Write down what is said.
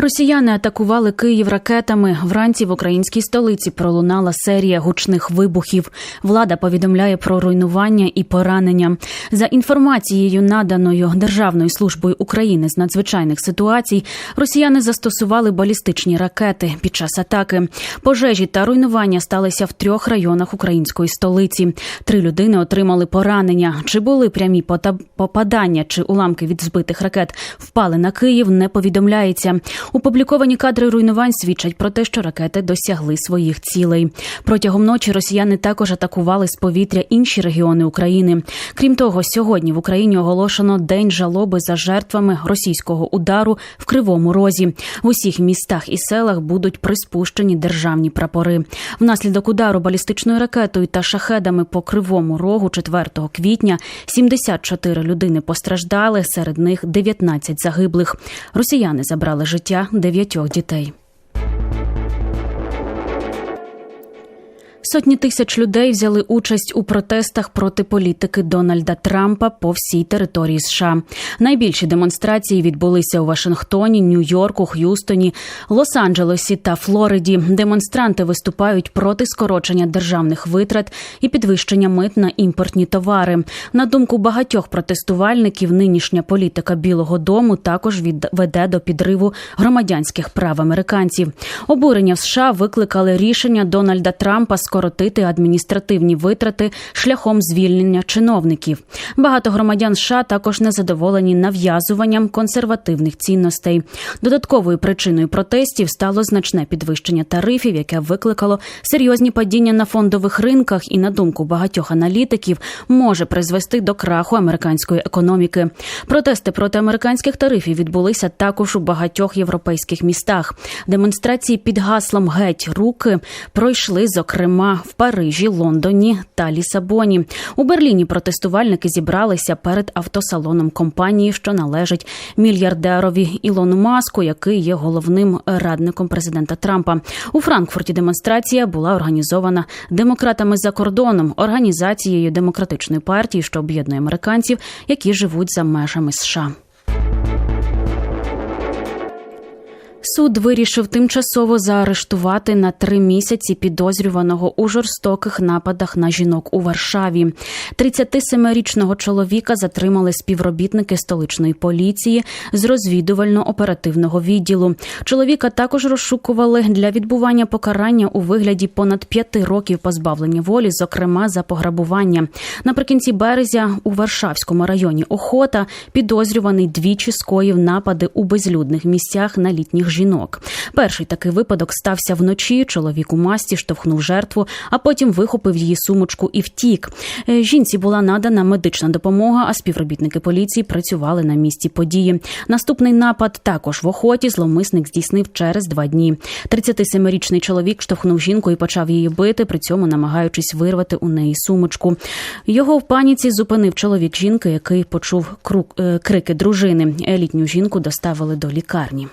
Росіяни атакували Київ ракетами. Вранці в українській столиці пролунала серія гучних вибухів. Влада повідомляє про руйнування і поранення. За інформацією, наданою Державною службою України з надзвичайних ситуацій, росіяни застосували балістичні ракети під час атаки. Пожежі та руйнування сталися в трьох районах української столиці. Три людини отримали поранення. Чи були прямі попадання чи уламки від збитих ракет впали на Київ, не повідомляється. Опубліковані кадри руйнувань свідчать про те, що ракети досягли своїх цілей. Протягом ночі росіяни також атакували з повітря інші регіони України. Крім того, сьогодні в Україні оголошено день жалоби за жертвами російського удару в Кривому Розі. В усіх містах і селах будуть приспущені державні прапори. Внаслідок удару балістичною ракетою та шахедами по Кривому Рогу 4 квітня 74 людини постраждали, серед них 19 загиблих. Росіяни забрали життя дев'ятьох дітей. Сотні тисяч людей взяли участь у протестах проти політики Дональда Трампа по всій території США. Найбільші демонстрації відбулися у Вашингтоні, Нью-Йорку, Х'юстоні, Лос-Анджелесі та Флориді. Демонстранти виступають проти скорочення державних витрат і підвищення мит на імпортні товари. На думку багатьох протестувальників, нинішня політика Білого Дому також веде до підриву громадянських прав американців. Обурення в США викликали рішення Дональда Трампа скоротити адміністративні витрати шляхом звільнення чиновників. Багато громадян США також незадоволені нав'язуванням консервативних цінностей. Додатковою причиною протестів стало значне підвищення тарифів, яке викликало серйозні падіння на фондових ринках і, на думку багатьох аналітиків, може призвести до краху американської економіки. Протести проти американських тарифів відбулися також у багатьох європейських містах. Демонстрації під гаслом Геть руки пройшли, зокрема, в Парижі, Лондоні та Лісабоні. У Берліні протестувальники зібралися перед автосалоном компанії, що належить мільярдерові Ілону Маску, який є головним радником президента Трампа. У Франкфурті демонстрація була організована демократами за кордоном, організацією демократичної партії, що об'єднує американців, які живуть за межами США. Суд вирішив тимчасово заарештувати на три місяці підозрюваного у жорстоких нападах на жінок у Варшаві. 37-річного чоловіка затримали співробітники столичної поліції з розвідувально-оперативного відділу. Чоловіка також розшукували для відбування покарання у вигляді понад п'яти років позбавлення волі, зокрема за пограбування. Наприкінці березня у Варшавському районі Охота підозрюваний двічі скоїв напади у безлюдних місцях на літніх жінок. Перший такий випадок стався вночі. Чоловік у масті штовхнув жертву, а потім вихопив її сумочку і втік. Е, Жінці була надана медична допомога, а співробітники поліції працювали на місці події. Наступний напад також в охоті зловмисник здійснив через два дні. 37-річний чоловік штовхнув жінку і почав її бити, при цьому намагаючись вирвати у неї сумочку. Його в паніці зупинив чоловік жінки, який почув е, крики дружини. Літню жінку доставили до лікарні.